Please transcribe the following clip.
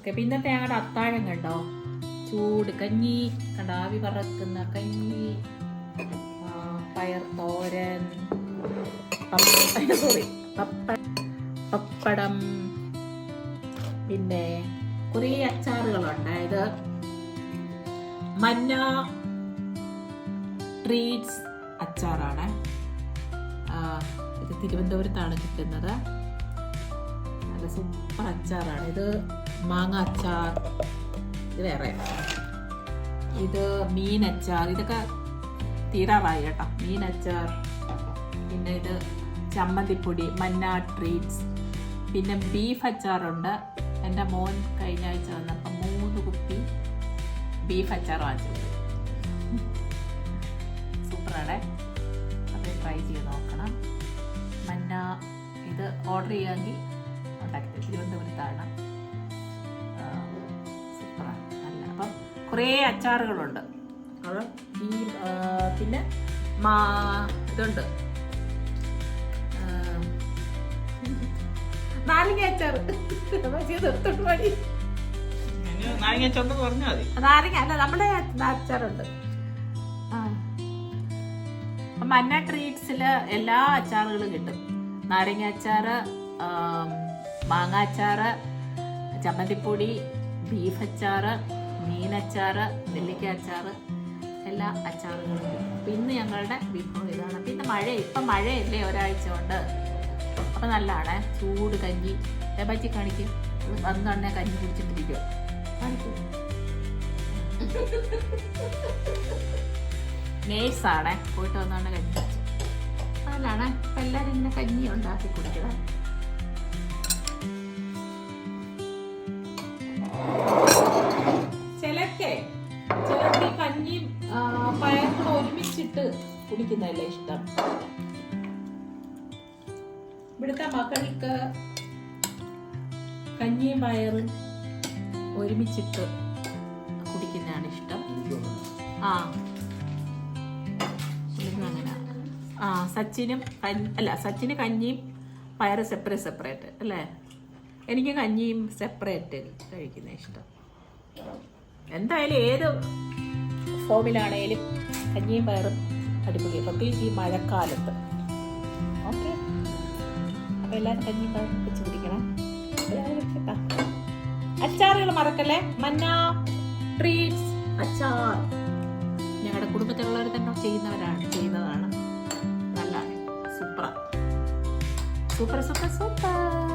Okay പിന്നെ ഞങ്ങളുടെ അത്താഴം കണ്ടോ? ചൂട് കഞ്ഞി കണ്ടാവി പറക്കുന്ന കഞ്ഞി പയർ തോരൻ സോറി പപ്പടം പിന്നെ കുറേ അച്ചാറുകളുണ്ട്. അതായത് മന്ന ട്രീറ്റ്സ് അച്ചാറാണ്. ഇത് തിരുവനന്തപുരത്താണ് കിട്ടുന്നത്. നല്ല സൂപ്പർ അച്ചാറാണ് ഇത് മാങ്ങ അച്ചാർ ഇത് വേറെ ഇത് മീൻ അച്ചാർ ഇതൊക്കെ തീരാറായി കേട്ടോ. മീൻ അച്ചാർ പിന്നെ ഇത് ചമ്മന്തിപ്പൊടി മന്ന ട്രീറ്റ്സ് പിന്നെ ബീഫ് അച്ചാറുണ്ട്. എന്റെ മോൻ കഴിഞ്ഞ ആഴ്ച വന്നപ്പോൾ മൂന്ന് കുപ്പി ബീഫ് അച്ചാർ വാങ്ങിച്ചു. സൂപ്പറാണേ. അത് ട്രൈ ചെയ്ത് നോക്കണം. മന്ന ഇത് ഓർഡർ ചെയ്യാമെങ്കിൽ ഉണ്ടാക്കി തിരുവനന്തപുരത്താണ് സൂപ്പറാണ് നല്ല. അപ്പം കുറേ അച്ചാറുകളുണ്ട്. അത്? ഈ പിന്നെ മാ ഇതുണ്ട്. നാരങ്ങ അച്ചാർ നിർത്തോട്ട് മതി നാരങ്ങ ചോണ്ടെന്ന് പറഞ്ഞാൽ മതി. നാരങ്ങ അല്ല നമ്മുടെ അച്ചാറുണ്ട്. അപ്പൊ മന്ന ട്രീറ്റ്സിൽ എല്ലാ അച്ചാറുകളും കിട്ടും. നാരങ്ങ അച്ചാറ് ആം, മാങ്ങ അച്ചാറ് ചമ്മന്തിപ്പൊടി ബീഫ് അച്ചാറ് മീനച്ചാറ് നെല്ലിക്ക അച്ചാറ് എല്ലാ അച്ചാറുകളും ഇന്ന് ഞങ്ങളുടെ വിഭവം ഇതാണ്. പിന്നെ മഴ ഇപ്പം മഴയല്ലേ ഒരാഴ്ച കൊണ്ട്. അപ്പം നല്ലതാണ്. ചൂട് കഞ്ഞി. പറ്റി കാണിക്കും. വന്നെ കഞ്ഞി കുടിച്ചിട്ടിരിക്കും. കാണിക്കൂ. പോയിട്ട് വന്നാണ് കഞ്ഞി. നല്ലതാണ്. അപ്പം എല്ലാവരും ഇങ്ങനെ കഞ്ഞി ഉണ്ടാക്കി കുടിക്കണം. ചിലർക്ക് ഈ കഞ്ഞിയും പയറും കൂടെ ഒരുമിച്ചിട്ട് കുടിക്കുന്നതല്ലേ ഇഷ്ടം? ഇവിടുത്തെ മക്കൾക്ക് കഞ്ഞിയും പയറും ഒരുമിച്ചിട്ട് കുടിക്കുന്നതാണ് ഇഷ്ടം. ആ. ആ സച്ചിനും അല്ല സച്ചിന് കഞ്ഞിയും പയറ് സെപ്പറേറ്റ് സെപ്പറേറ്റ് അല്ലേ? എനിക്ക് കഞ്ഞിയും സെപ്പറേറ്റ് കഴിക്കുന്ന ഇഷ്ടം. എന്തായാലും ഏത് ഫോമിലാണേലും കഞ്ഞിയും പയറും അടിപൊളി. പ്രത്യേകിച്ച് ഈ മഴക്കാലത്ത്. ഓക്കെ. അപ്പോൾ എല്ലാവരും കഞ്ഞിയും പയറും വെച്ച് കുടിക്കണം. അച്ചാറുകൾ മറക്കല്ലേ? മന്ന ട്രീറ്റ്സ് അച്ചാർ. ഞങ്ങളുടെ കുടുംബത്തിലുള്ളവർ തന്നെ ചെയ്യുന്നവരാണ് ചെയ്യുന്നതാണ്. നല്ല സൂപ്പർ സൂപ്പർ സൂപ്പർ സൂപ്പർ.